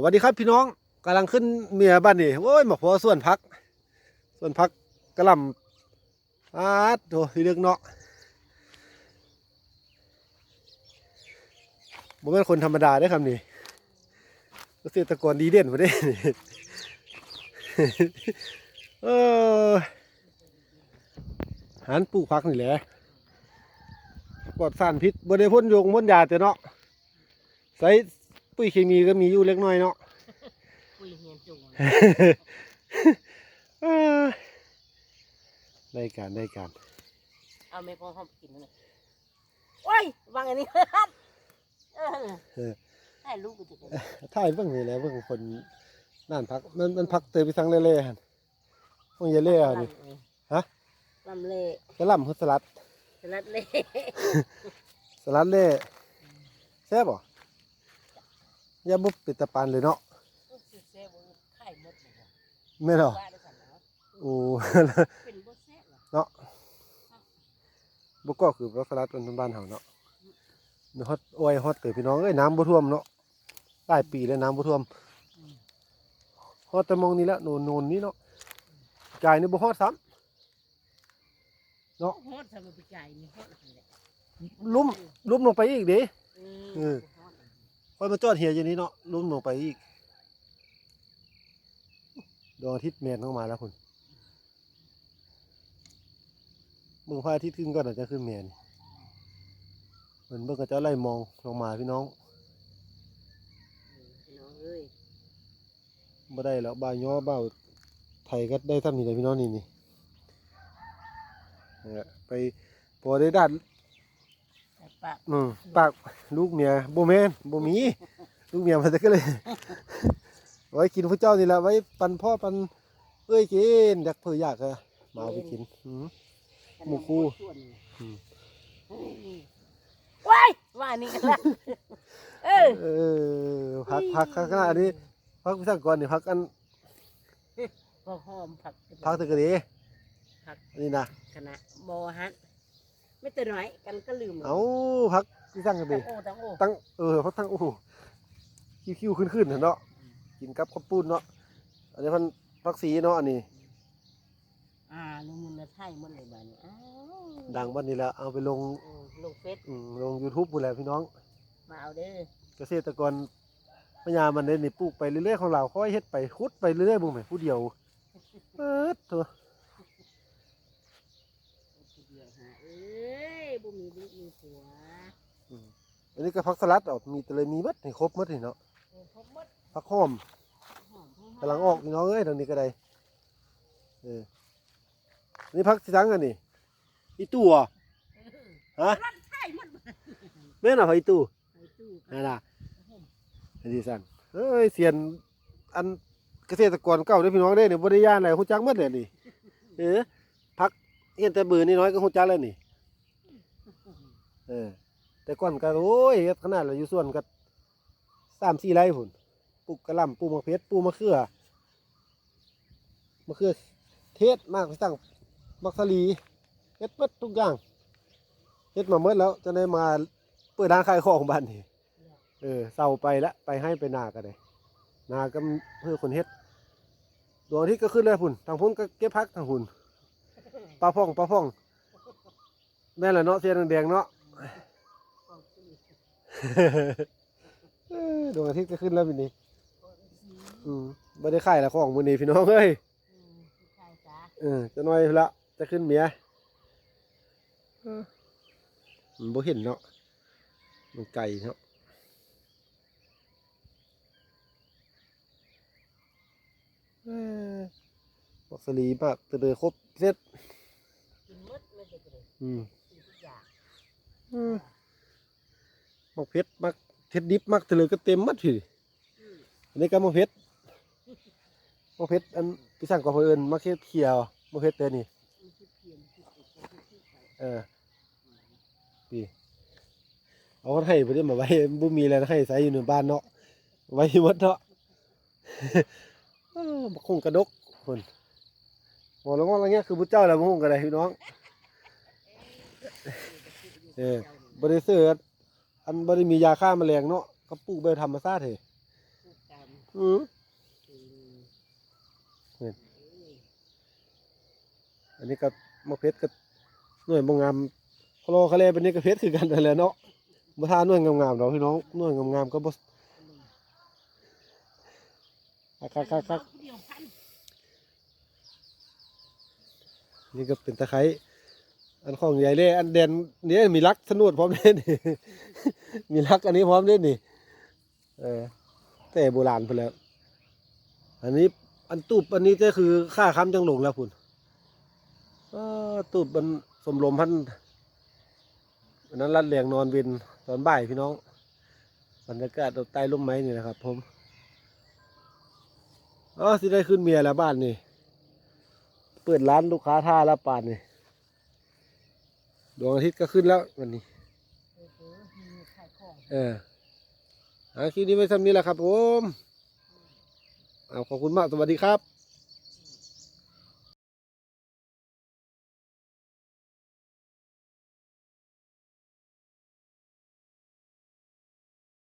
สวัสดีครับพี่น้องกำลังขึ้นเมียบ้านนี่โอ้ยมอกพอส่วนพัก ส่วนพักกระลำอาดโถที่เลือกเนาะบ่เป็นคนธรรมดาได้คำนี้เกษตรกรดีเด่นมาได้เออหันปลูกพักนี่แหละปลอดสารพิษบ่ได้พ่นยงพ่นยาแต่เนาะใส่ ปุ๋ยเคมีก็มีอยู่เล็กน้อยเนาะคุยเฮียนจุงเอ้ยได้การได้การเอาไม่พอห้องกินเลยโอ้ยวางอันนี้เออเออให้ลูกกูจะกินถ่ายเบิ่งนี่แหละเบิ่งคนนั่นพักมันมันพักเตยไปทางเล่ๆหั่นพวกเยเล่ๆนี่ฮะลำเล่กระหล่ำคือสลัดสลัดเล่สลัดเล่แซ่บบ่อ ย่าบุบปิดตะปานเลยเนาะเซ่บไข่หมดเลยแม่นเหรอว่าได้สั่นเนาะโอ้เป็นบ่แซ่บเหรอเนาะบ่ก็คือว่าสลัดเป็นบ้านเฮาเนาะมีฮอดโอ้ยฮอดเกิดพี่น้องเอ้ยน้ำบ่ท่วมเนาะหลายปีแล้วน้ำบ่ท่วมฮอดแต่มองนี่แหละโนนๆนี่เนาะกายนี่บ่ฮอดซ้ำเนาะฮอดสำหรับใจนี่ฮอดนั่นแหละลุ่มลุ่มลงไปอีกเด้อืเออมฮอด ค่อยมาจอดเหียอย่างนี้เนาะลุ่มลงไปอีกดวงอาทิตย์แมนเข้ามาแล้วคุณเมืองพระอาทิตย์ขึ้นก่อนอาจจะขึ้นแมนเหมือนเบิ่งกระเจ้าไล่มองลงมาพี่น้องพี่น้องเอ้ยบ่ได้แล้วบ่าวย่อบ่าวไทยก็ได้ซ้ำนี่แหละพี่น้องนี่นี่นั่นแหละไปพอได้ดัดแต่ ปากอืมปากลูกเมียบ่แม่นบ่มี ลูกเมียมันจะก็เลย ไว้กินพระเจ้านี่แหละไว้ปันพ่อปันเอ้ยกินอยากเพื่ออยากอะมาเอาไปกินอืม หมู่คู่อืม ว้ายว่านี่กันละเออเออพักพักข้างหน้าอันนี้พักพิธีกรนี่พักอันก็หอมผักพักตะกะดีผัก อันนี้นะคณะบอฮัน ไม่แต่น้อยกันก็ลืมเอาพักพิธีกรดีโอ้ทั้งโอ้ตั้งเออพักตั้งโอ้โหคิวๆขึ้นๆเนาะกินกับข้าวปุ้นเนาะอันนี้พันพักสีเนาะอันนี้อ่าลุงมุนนะไทยหมดเลยบ้านนี้อ้าวดังวันนี้แล้วเอาไปลงอืมลงเฟซอืมลง YouTube พูดแหละพี่น้อง มาเอาเด้อเกษตรกรพญามันได้นี่ปลูกไปเรื่อยๆของเราค่อยเฮ็ดไปคุดไปเรื่อยๆบุ้งไปผู้เดียวเอิดตัว ผู้เดียวหาเอ้ยบ่มีลูกมีผัว อืม อันนี้ก็ผักสลัดออกมีแต่เลยมีหมัดให้ครบหมัดนี่เนาะเออพบหมดผักหอมหอมทั้กำลังออกพี่น้องเอ้ยตอนนี้ก็ได้เอออันนี่ผักสิทังอันนี้อีตู้เหรอฮะรัดไทยหมดแม่นอะผักอีตู้ไปตู้นั่นน่ะอันนี้สั่นเอ้ยเสียนอันเกษตรกรเก่าเด้อพี่น้องเด้อเนี่ยบ่ได้ย่านอะไรฮู้จักหมดเลยนี่เออผักเห็นแต่เบือนี่น้อยก็ฮู้จักแล้วนี่เออ แต่ก่อนก็โอ้ยเฮ็ดขนาดเราอยู่ส่วนก็สามสี่ไร่พุ่นปลูกกระหล่ำปลูกมะเพชรปลูกมะเขือมะเขือเทศมากไปสั่งมักสลีเฮ็ดเบิดทุกอย่างเฮ็ดมาเมื่อแล้วจะได้มาเปิดร้านขายของบ้านนี่เออเศร้าไปละไปให้ไปนากันเลยนาก็เพื่อคนเฮ็ดดวงอาทิตย์ก็ขึ้นเลยพุ่นทางพุ่นก็เก็บพักทางพุ่นปลาพ่องปลาพ่องแม่นแหละเนาะเสียแดงๆเนาะเอ้ย ดวงอาทิตย์ก็ขึ้นแล้วพี่นี่อืมไม่ได้ขายละของมือนี้พี่น้องเอ้ยใช่จ้าเออจะน้อยละจะขึ้นเมียเออมันบ่เห็นเนาะมันไก่เนาะเอ้ยบอกสลีมากเตะครบเสร็จกินหมดไม่ได้เลยอืมกินทุกอย่างอืม มักเพชรมักเพชรดิบมักเตลอก็เต็มหมัดพี่อืมอันนี้ก็มักเพชรมักเพชรอันพี่สั่งกับเพิ่นมักเพชรเขียวมักเพชรเตอนี่มันคือเพียนคือเป็นคนที่ที่ไปเออพี่เอาคนให้ไปได้มาไว้บ่มีอะไรให้ใส่อยู่ในบ้านเนาะไว้หมดเนาะเออบักคงกระดกคนบอกแล้วว่าอะไรเงี้ยคือพุทธเจ้าแล้วบักคงกระไดพี่น้อง เออบริสุทธิ์ อันบริมียาฆ่าแมลงเนาะก็ปลูกแบบธรรมชาติเหรอพูดตามออืมอันนี้ก็มะเพชรก็หน่วยบางงามโคโลคาเลเป็นนี่ก็เพชรคือกันนั่นแหละเนาะบ่ทาหน่วยงามๆดอกพี่น้องหน่วยงามๆก็บ่คักคักคักเดียวพัน นี่ก็เป็นตะไคร้ อันของใหญ่เลยอันเด่นนี่มีรักสนุดพร้อมเล่นนี่มีรักอันนี้พร้อมเล่นนี่ เออแต่โบราณไปแล้ว อันนี้อันตูบอันนี้ก็คือค่าค้ำจังหลงแล้วคุณตูบมันสมลมพันอันนั้นรัดเลียงนอนเวินตอนบ่ายพี่น้องบรรยากาศใต้ร่มไม้นี่นะครับ ผมอ๋อสิได้ขึ้นเมียแล้วบ้านนี่ เปิดร้านลูกค้าท่าแล้วป่านนี่ ดวงอาทิตย์ก็ขึ้นแล้ววันนี้ เออออมีขายของเอออาคลิปนี้ไว้ทำนี้แหละครับผม เอาขอบคุณมาก สวัสดีครับ